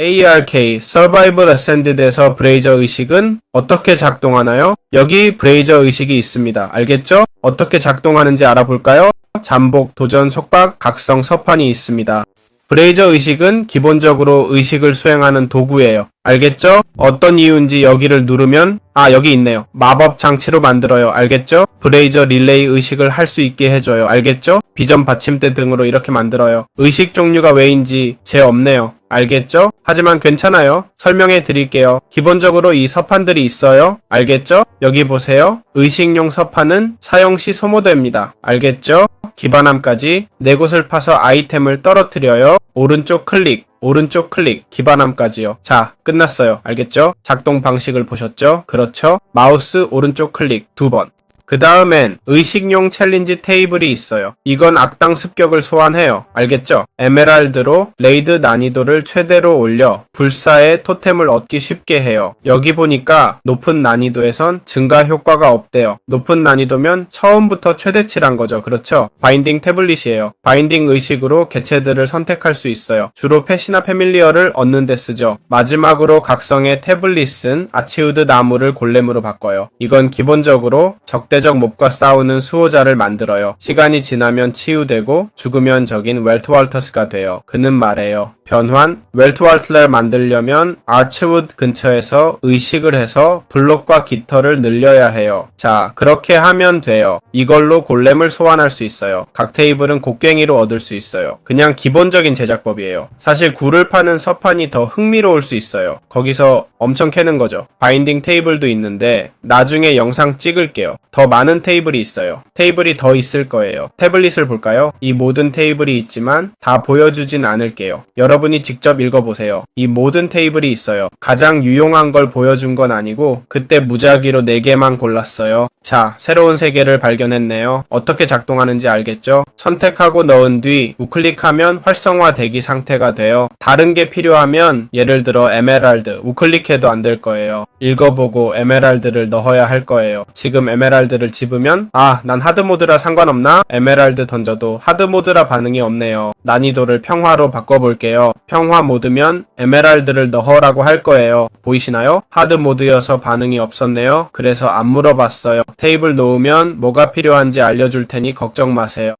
ARK Survival Ascended에서 브레이저 의식은 어떻게 작동하나요? 여기 브레이저 의식이 있습니다. 알겠죠? 어떻게 작동하는지 알아볼까요? 잠복, 도전, 속박, 각성, 서판이 있습니다. 브레이저 의식은 기본적으로 의식을 수행하는 도구예요. 알겠죠? 어떤 이유인지 여기를 누르면 아 여기 있네요. 마법 장치로 만들어요. 알겠죠? 브레이저 릴레이 의식을 할 수 있게 해줘요. 알겠죠? 비전 받침대 등으로 이렇게 만들어요. 의식 종류가 왜인지 제 없네요. 알겠죠? 하지만 괜찮아요. 설명해 드릴게요. 기본적으로 이 서판들이 있어요. 알겠죠? 여기 보세요. 의식용 서판은 사용 시 소모됩니다. 알겠죠? 기반함까지 네 곳을 파서 아이템을 떨어뜨려요. 오른쪽 클릭, 오른쪽 클릭, 기반함까지요. 자, 끝났어요. 알겠죠? 작동 방식을 보셨죠? 그렇죠? 마우스 오른쪽 클릭 두 번. 그 다음엔 의식용 챌린지 테이블이 있어요. 이건 악당 습격을 소환해요. 알겠죠? 에메랄드로 레이드 난이도를 최대로 올려 불사의 토템을 얻기 쉽게 해요. 여기 보니까 높은 난이도에선 증가 효과가 없대요. 높은 난이도면 처음부터 최대치란 거죠. 그렇죠? 바인딩 태블릿이에요. 바인딩 의식으로 개체들을 선택할 수 있어요. 주로 펫이나 패밀리어를 얻는 데 쓰죠. 마지막으로 각성의 태블릿은 아치우드 나무를 골렘으로 바꿔요. 이건 기본적으로 적대 적 몹과 싸우는 수호자를 만들어요. 시간이 지나면 치유되고 죽으면 적인 웰트왈터스가 돼요. 그는 말해요. 변환, 웰트왈트를 만들려면 아츠우드 근처에서 의식을 해서 블록과 깃털을 늘려야 해요. 자, 그렇게 하면 돼요. 이걸로 골렘을 소환할 수 있어요. 각 테이블은 곡괭이로 얻을 수 있어요. 그냥 기본적인 제작법이에요. 사실 굴을 파는 서판이 더 흥미로울 수 있어요. 거기서 엄청 캐는 거죠. 바인딩 테이블도 있는데 나중에 영상 찍을게요. 더 많은 테이블이 있어요. 테이블이 더 있을 거예요. 태블릿을 볼까요? 이 모든 테이블이 있지만 다 보여주진 않을게요. 여러분이 직접 읽어보세요. 이 모든 테이블이 있어요. 가장 유용한 걸 보여준 건 아니고 그때 무작위로 4개만 골랐어요. 자, 새로운 세계를 발견했네요. 어떻게 작동하는지 알겠죠? 선택하고 넣은 뒤 우클릭하면 활성화 대기 상태가 돼요. 다른 게 필요하면 예를 들어 에메랄드 우클릭해도 안 될 거예요. 읽어보고 에메랄드를 넣어야 할 거예요. 지금 에메랄드를 집으면 아, 난 하드 모드라 상관없나? 에메랄드 던져도 하드 모드라 반응이 없네요. 난이도를 평화로 바꿔볼게요. 평화 모드면 에메랄드를 넣어라고 할 거예요. 보이시나요? 하드 모드여서 반응이 없었네요. 그래서 안 물어봤어요. 테이블 놓으면 뭐가 필요한지 알려줄 테니 걱정 마세요.